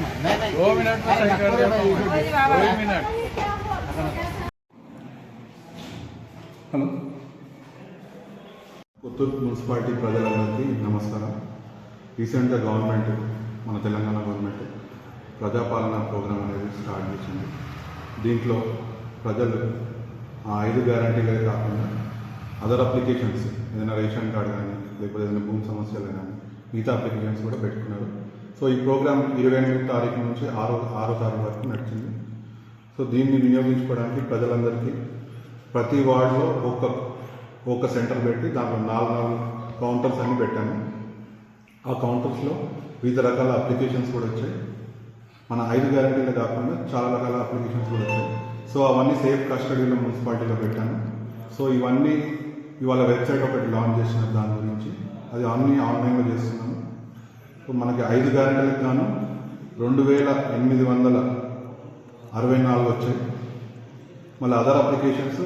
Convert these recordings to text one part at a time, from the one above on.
दो मिनट में सही कर देता हूँ दो ही मिनट హలో పుత్తూరు మున్సిపాలిటీ ప్రజలందరికీ నమస్కారం రీసెంట్గా గవర్నమెంట్ మన తెలంగాణ గవర్నమెంట్ ప్రజాపాలన ప్రోగ్రాం అనేది స్టార్ట్ చేసింది దీంట్లో ప్రజలు ఆ ఐదు గ్యారంటీలే కాకుండా అదర్ అప్లికేషన్స్ ఏదైనా రేషన్ కార్డు కానీ లేకపోతే ఏదైనా భూమి సమస్యలు కానీ మిగతా అప్లికేషన్స్ కూడా పెట్టుకున్నారు సో ఈ ప్రోగ్రామ్ ఇరవై ఎనిమిది తారీఖు నుంచి ఆరో ఆరో తారీఖు వరకు నడిచింది. సో దీన్ని వినియోగించుకోవడానికి ప్రజలందరికీ ప్రతి వార్డులో ఒక్క ఒక్క సెంటర్ పెట్టి దాంట్లో నాలుగు నాలుగు కౌంటర్స్ అన్ని పెట్టాము. ఆ కౌంటర్స్లో వివిధ రకాల అప్లికేషన్స్ కూడా వచ్చాయి. మన ఐదు గ్యారంటీలు కాకుండా చాలా రకాల అప్లికేషన్స్ కూడా వచ్చాయి. సో అవన్నీ సేఫ్ కస్టడీలో మున్సిపాలిటీలో పెట్టాను సో ఇవన్నీ ఇవాళ వెబ్సైట్ ఒకటి లాంచ్ చేసిన దాని గురించి అది అన్నీ ఆన్లైన్లో చేస్తున్నాము. మనకి ఐదు గ్యారెంటీలకు గాను రెండు వేల ఎనిమిది వందల అరవై నాలుగు వచ్చాయి. మళ్ళీ other applications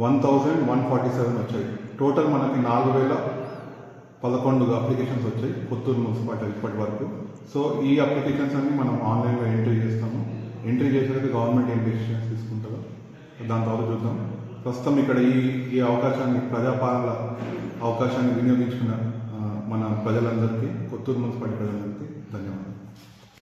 one thousand one forty seven వచ్చాయి. టోటల్ మనకి నాలుగు వేల పదకొండు అప్లికేషన్స్ వచ్చాయి పుత్తూరు మున్సిపాలిటీ ఇప్పటి వరకు. సో ఈ అప్లికేషన్స్ అన్ని మనం ఆన్లైన్లో ఎంట్రీ చేస్తాము. ఎంట్రీ చేసేది గవర్నమెంట్ ఏం డెసిషన్స్ తీసుకుంటుందో దాని తర్వాత చూద్దాం. ప్రస్తుతం ఇక్కడ ఈ ఈ అవకాశాన్ని ప్రజాపాలన అవకాశాన్ని వినియోగించుకున్నారు. ప్రజలందరికీ కొత్తూరు మున్సిపాలిటీ ప్రజలందరికీ ధన్యవాదాలు.